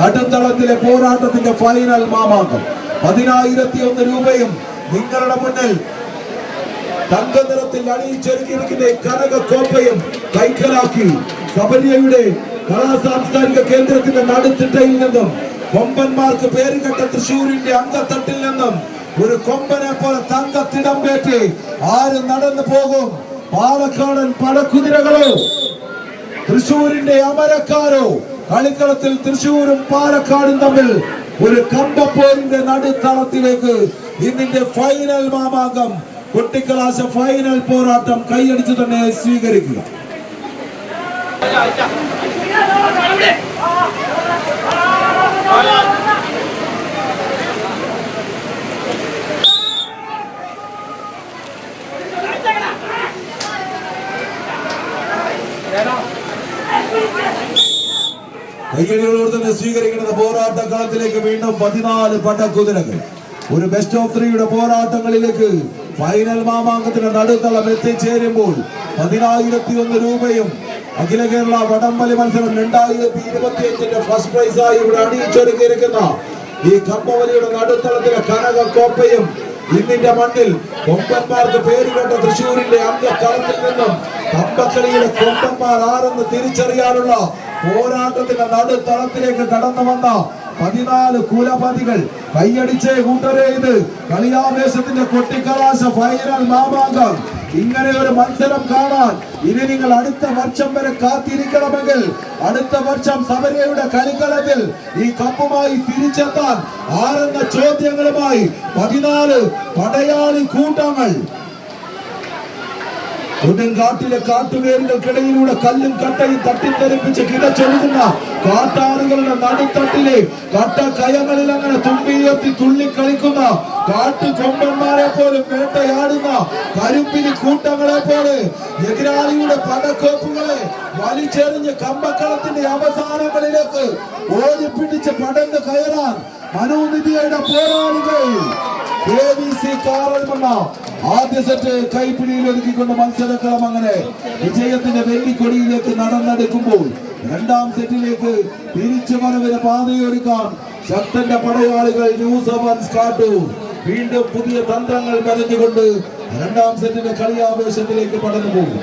നടുത്തളത്തിലെ പോരാട്ടത്തിന്റെ ഫൈനൽ മാമാങ്കം. പതിനായിരത്തി ഒന്ന് രൂപയും നിങ്ങളുടെ മുന്നിൽ തങ്കനിറത്തിൽ അണിയിച്ചൊരുക്കിയിരിക്കുന്ന ഈ കനക കോപ്പയും കൈക്കലാക്കി സബരിയയുടെ കലാ സാംസ്കാരിക കേന്ദ്രത്തിന്റെ നടുത്തിട്ടയിൽ നിന്നും കൊമ്പന്മാർക്ക് പേരുകെട്ട തൃശൂരിന്റെ അങ്കത്തട്ടിൽ നിന്നും ഒരു കൊമ്പനെ പോലെ തങ്കത്തിടം തങ്കത്തിടമ്പേറ്റ് ആര് നടന്നു പോകും? പാലക്കാടൻ പടക്കുതിരകളോ? തൃശൂരിന്റെ അമരക്കാരോ? കളിക്കളത്തിൽ തൃശൂരും പാലക്കാടും തമ്മിൽ ഒരു കമ്പപ്പോരിന്റെ നടുത്തളത്തിലേക്ക് ഇതിന്റെ ഫൈനൽ മാമാങ്കം. കുട്ടിക്കലാശ ഫൈനൽ പോരാട്ടം കൈയടിച്ചു തന്നെ സ്വീകരിക്കുക. കൈയടികളോട് തന്നെ സ്വീകരിക്കുന്ന പോരാട്ട കളത്തിലേക്ക് വീണ്ടും പതിനാല് പടക്കുതിരകൾ. ഒരു ബെസ്റ്റ് ഓഫ് ത്രീയുടെ പോരാട്ടങ്ങളിലേക്ക് ഫൈനൽ മാമാങ്കത്തിന്റെ നടുത്തളം എത്തിച്ചേരുമ്പോൾ പതിനായിരത്തി ഒന്ന് രൂപയും അഖില കേരള വടംവലി മത്സരം രണ്ടായിരത്തി ഇരുപത്തി അഞ്ചിന്റെ ഫസ്റ്റ് പ്രൈസായി ഇവിടെ അണിയിച്ചൊരുക്കിയിരിക്കുന്ന ഈ കമ്പവലിയുടെ നടുത്തളത്തിലെ കനക കോപ്പയും ഇന്നിന്റെ മണ്ണിൽ കൊമ്പന്മാർക്ക് പേരുകേട്ട തൃശൂരിന്റെ അംഗക്കളത്തിൽ നിന്നും കമ്പക്കളിയിലെ കൊട്ടന്മാർ ആരെന്ന് തിരിച്ചറിയാനുള്ള പോരാട്ടത്തിന്റെ നടുത്തളത്തിലേക്ക് കടന്നു വന്ന പതിനാല് കുലപതികൾ. കൈയടിച്ച് കൂട്ടരെയ്ത് കളിയാവേശത്തിന്റെ കൊട്ടിക്കലാശ ഫൈനൽ മാമാങ്കം. ഇങ്ങനെ ഒരു മത്സരം കാണാൻ ഇനി നിങ്ങൾ അടുത്ത വർഷം വരെ കാത്തിരിക്കണമെങ്കിൽ അടുത്ത വർഷം സമരയുടെ കളിക്കളത്തിൽ ഈ കപ്പുമായി തിരിച്ചെത്താൻ ആരെന്ന ചോദ്യങ്ങളുമായി പതിനാല് പടയാളി കൂട്ടങ്ങൾ കൊടുങ്കാട്ടിലെ കാട്ടുവേരുകൾക്കിടയിലൂടെ കല്ലും കട്ടയും തട്ടിത്തെറിപ്പിച്ച് കിടച്ചൊഴുകുന്ന കാട്ടാറുകളുടെ നടുത്തട്ടിലെ കട്ടക്കയങ്ങളിൽ അങ്ങനെ തുമ്പിയെത്തി തുള്ളിക്കളിക്കുന്ന കാട്ടു കൊമ്പന്മാരെ പോലും വേട്ടയാടുന്ന കരുപ്പിനി കൂട്ടങ്ങളെ പോലെ എതിരാളിയുടെ പടക്കോപ്പുകളെ വലിച്ചെറിഞ്ഞ് കമ്പക്കളത്തിന്റെ അവസാനങ്ങളിലേക്ക് ഓടിപ്പിടിച്ച് പടന്ന് കയറാൻ മനോനിധിയുടെ പോരാളികൾ. സി കാറൽമണ്ണ ആദ്യ സെറ്റ് കൈപ്പിടിയിൽ ഒതുക്കിക്കൊണ്ട് മത്സരക്കളം അങ്ങനെ. വിജയത്തിന്റെ വെള്ളിക്കൊടിയിലേക്ക് നടന്നെടുക്കുമ്പോൾ രണ്ടാം സെറ്റിലേക്ക് തിരിച്ചു വരവിന് പാതയൊരുക്കാൻ ശക്തന്റെ പടയാളികൾ ന്യൂ സെവൻസ് വീണ്ടും പുതിയ തന്ത്രങ്ങൾ മെനഞ്ഞുകൊണ്ട് രണ്ടാം സെറ്റിന്റെ കളിയാവേശത്തിലേക്ക് കടന്നു പോകും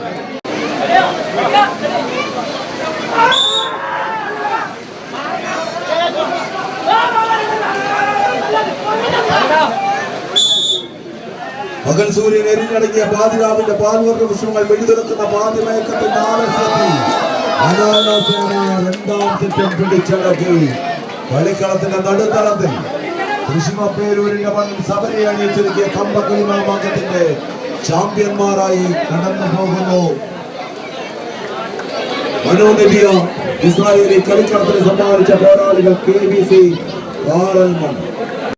പകൽ സൂര്യൻ എരിഞ്ഞടങ്ങിയ പാതിരാവിന്റെ പാൽവർഗ വിഷമങ്ങൾ വെടിതുറക്കുന്ന പാതിമയക്കത്തിന്റെ ആലസ്യത്തിൽ അനാനാസേന രണ്ടാം സെറ്റും പിടിച്ചടക്കി. കളിക്കളത്തിന്റെ നടുത്തളത്തിൽ കൃഷിമപ്പേരൂരിന്റെ മണ്ണിൽ സബരി അണിയിച്ചൊരുക്കിയ കമ്പക്കളി മാമാങ്കത്തിന്റെ ചാമ്പ്യന്മാരായി കടന്നു പോകുന്നു. മനോനിധിയ ഇസ്രായേലി കളിക്കളത്തിന് സമ്മാനിച്ച പോരാളികൾ കെ ബി സി